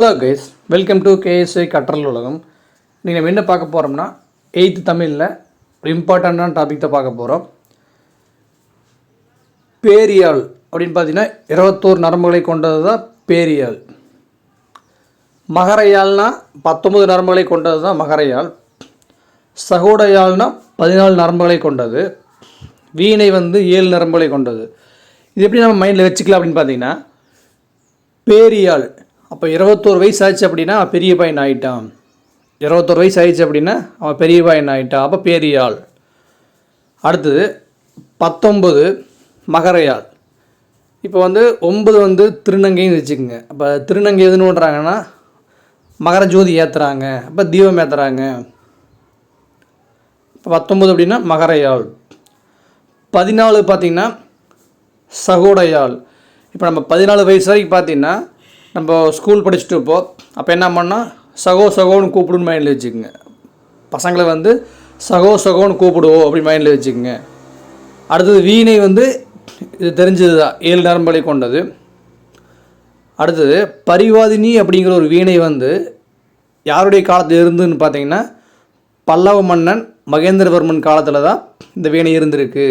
Hello guys welcome to KSI கற்றல் உலகம் நீங்கள் நம்ம என்ன பார்க்க போகிறோம்னா எயித்து தமிழில் ஒரு இம்பார்ட்டண்ட்டான டாபிக் தான் பார்க்க போகிறோம் பேரியால் அப்படின்னு பார்த்தீங்கன்னா இருபத்தோரு நரம்புகளை கொண்டது தான் பேரியால். மகரையாழ்னா பத்தொம்பது நரம்புகளை கொண்டது தான் மகரையால் சகோடையாழ்னா பதினாலு நரம்புகளை கொண்டது. வீணை வந்து ஏழு நரம்புகளை கொண்டது. இது எப்படி நம்ம மைண்டில் வச்சுக்கலாம் அப்படின்னு பார்த்தீங்கன்னா பேரியாள் அப்போ இருபத்தோரு வயசு ஆச்சு அப்படின்னா பெரிய பையன் ஆகிட்டான் இருபத்தோரு வயசு ஆயிடுச்சு அப்படின்னா அவன் பெரிய பையன் ஆகிட்டான் அப்போ பேரியாள். அடுத்தது பத்தொம்பது மகரையாள். இப்போ வந்து ஒம்பது வந்து திருநங்கைன்னு வச்சுக்கோங்க. அப்போ திருநங்கை எதுன்னு பண்ணுறாங்கன்னா மகர ஜோதி ஏற்றுறாங்க அப்போ தீபம் ஏற்றுறாங்க இப்போ பத்தொம்பது அப்படின்னா மகரையாள். பதினாலு பார்த்திங்கன்னா சகோடையாள். இப்போ நம்ம பதினாலு வயசு வரைக்கும் பார்த்தீங்கன்னா நம்ம ஸ்கூல் படிச்சுட்டு இருப்போம் அப்போ என்ன பண்ணால் சகோ சகோன்னு கூப்பிடுன்னு மைண்டில் வச்சுக்கோங்க. பசங்களை வந்து சகோ சகோன்னு கூப்பிடுவோம் அப்படின்னு மைண்டில் வச்சுக்கோங்க. அடுத்தது வீணை வந்து இது தெரிஞ்சது தான் ஏழு நரம்பலை கொண்டது. அடுத்தது பரிவாதினி அப்படிங்கிற ஒரு வீணை வந்து யாருடைய காலத்தில் இருந்துன்னு பார்த்தீங்கன்னா பல்லவ மன்னன் மகேந்திரவர்மன் காலத்தில் தான் இந்த வீணை இருந்திருக்கு.